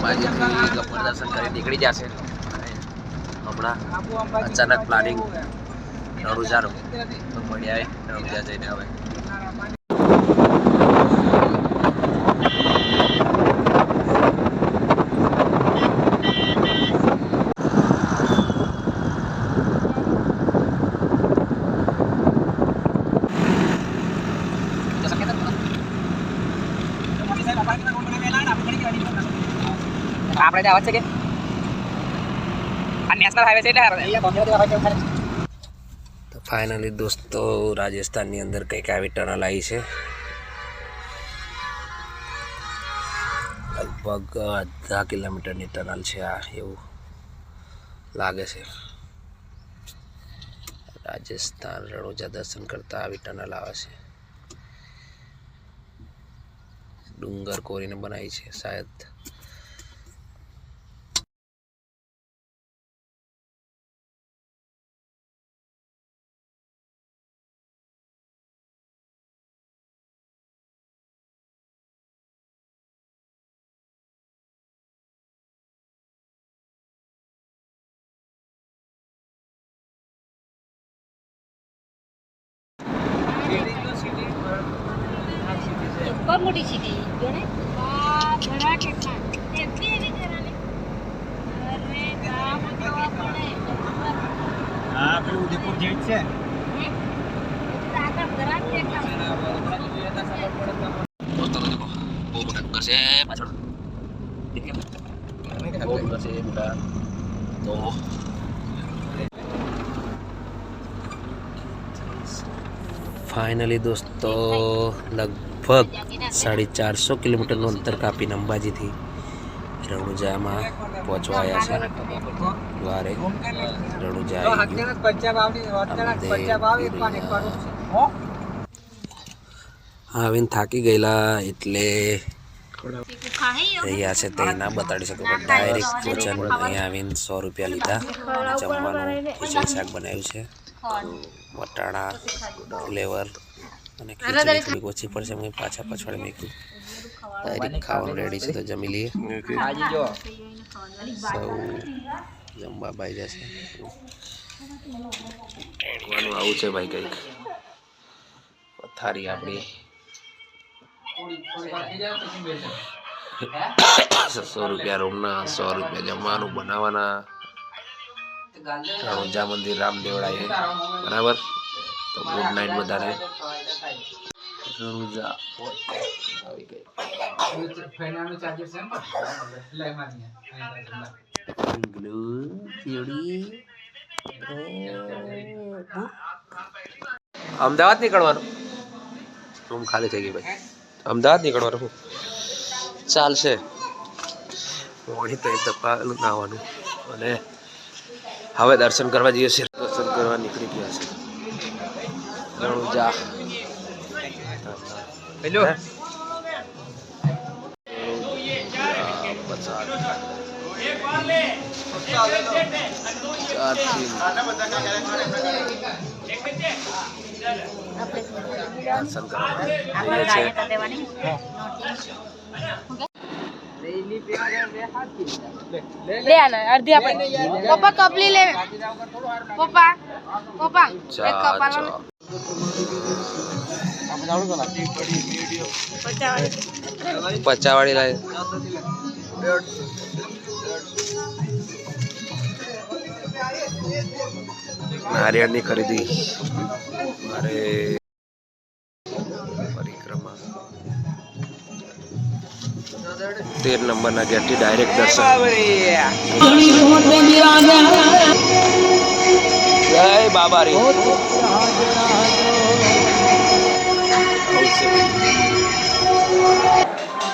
અંબાજીથી ગબ્બર દર્શન કરી નીકળી જશે હમણાં અચાનક પ્લાનિંગ રણુજાનું તો મળ્યા રણુજા જઈને હવે. આપણે જવા છે કે? આ નેશનલ હાઈવે છે એટલે તો ફાઇનલી દોસ્તો, રાજસ્થાનની અંદર કંઈક આવી ટનલ આવી છે. લગભગ અડધા કિલોમીટરની ટનલ છે આ, એવું લાગે છે. રાજસ્થાન રણોજા દર્શન કરતા આવી ટનલ આવે છે. ડુંગર કોરીને બનાવી છે, શાયદ બહુ મોટી સિટી જો ને આ ઘણા કેટલા એટલી એવી ઘરાને અરે ગામ જોવા પડે હા પેલું ઉદયપુર જેવી છે હમ? આગળ ઘરા કેટલા દોસ્તો તો દેખો બહુ મોટા ડુંગર છે પાછળ બહુ ડુંગર છે મોટા તો ફાઇનલી દોસ્તો, લગભગ સાડી ચારસો કિલોમીટરનું અંતર કાપીને અંબાજીથી રણુજામાં પહોંચવા આવ્યા છે. દ્વારે રણુજા આવીને થાકી ગયેલા એટલે અહીંયા છે તે ના બતાડી શકું, પણ ડાયરેક્ટ અહીંયા આવીને સો રૂપિયા લીધા અને જમવાનું ખીચડી શાક બનાવ્યું છે. વટાણા ફ્લેવર અને ખીચડી થોડીક ઓછી પડશે મેં પાછા પાછળ મેં ડાયરેક્ટ ખાવાનું. રેડી છે તો જમી લઈએ. સૌ જમવા ભાઈ જશે. આવું છે ભાઈ કંઈક. પથારી આપણી. સો રૂપિયા રૂમના સો રૂપિયા જમવાનું બનાવવાના. રણુજા મંદિર રામદેવડા છે બરાબર? તો ગુડ નાઇટ બધાને રણુજા આવી ગઈ ઢીંગલું, ચીવડી. અમદાવાદ નીકળવાનું? રૂમ ખાલી થઈ ગઈ ભાઈ. અમદાવાદ નીકળવાનું ચાલશે. મોડી તો એ તપાવેલું નાવાનું. અને હવે દર્શન કરવા જઈએ છીએ. દર્શન કરવા નીકળી ગયા છે. રણુજા હેલો. દર્શન કરવા લે. આને અડધી આપણે. પપ્પા કપલી લે. પપ્પા પપ્પા એક ચા કપ આલો પચાવાળી લાય. નારિયેળની ખરીદી. મારે તેર નંબરના ગેટથી ડાયરેક્ટ દર્શન. જય બાબા રે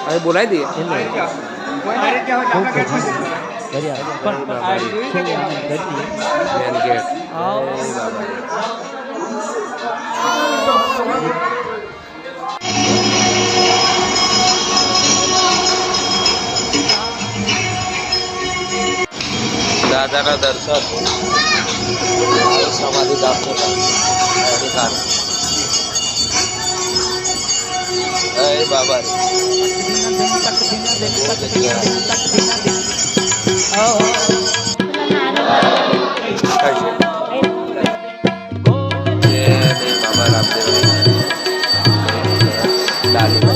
હવે બોલાવી દઈએ. Main gate. રે. દાદાના દર્શન સમાધિ દાખલ અરે બાબા રે. કઈ છે? જય દેવ બાબા રામદેવ લાલીભાઈ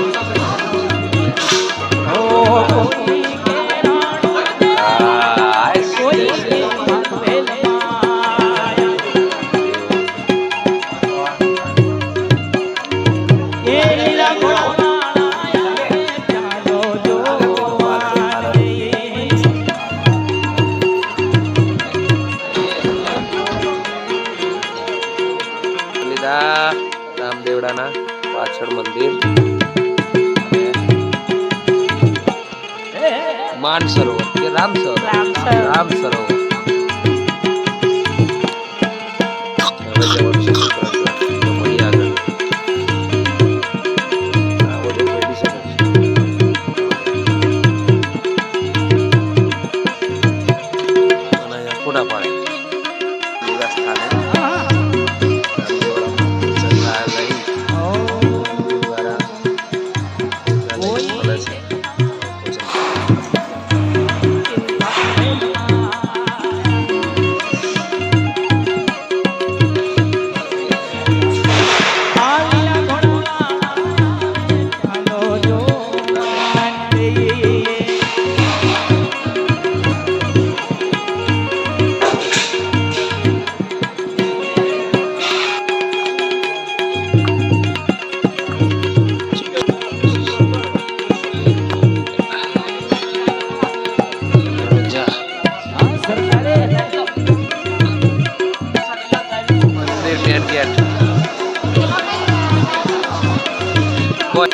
રામદેવડાના પાછળ મંદિર. માન સરોવર કે રામ સરોવર. રામ સરોવર. કોઈ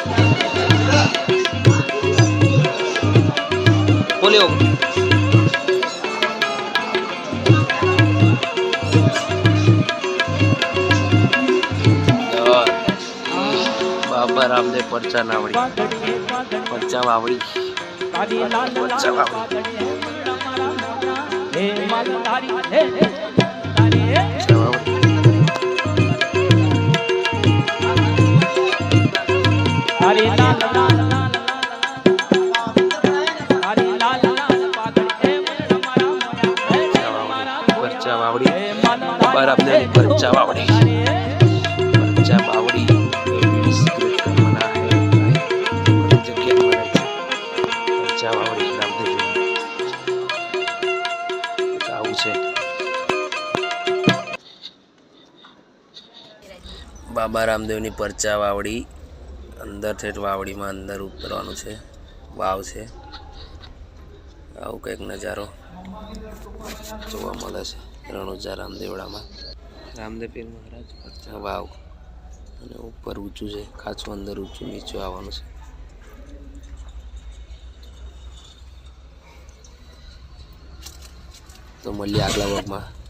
બોલ્યો બાબા રામદેવ પરચા નાવડી પરચા વાવડી પરચા વાવડી બાબા રામદેવ પરચા વાવડી પરચા વાવડી હે પરચા વાવડી રામદેવ આવું છે બાબા રામદેવની પરચા વાવડી અંદર ઠેઠ વાવડીમાં અંદર ઉતરવાનું છે. વાવ છે. આવું કંઈક નજારો જોવા મળે છે. રણુજા રામદેવડામાં. રામદેવ પીર મહારાજ. વાવ. અને ઉપર ઊંચું છે. ખાસું અંદર ઊંચું નીચું આવવાનું છે. તો મળીએ આગલા વર્ગમાં.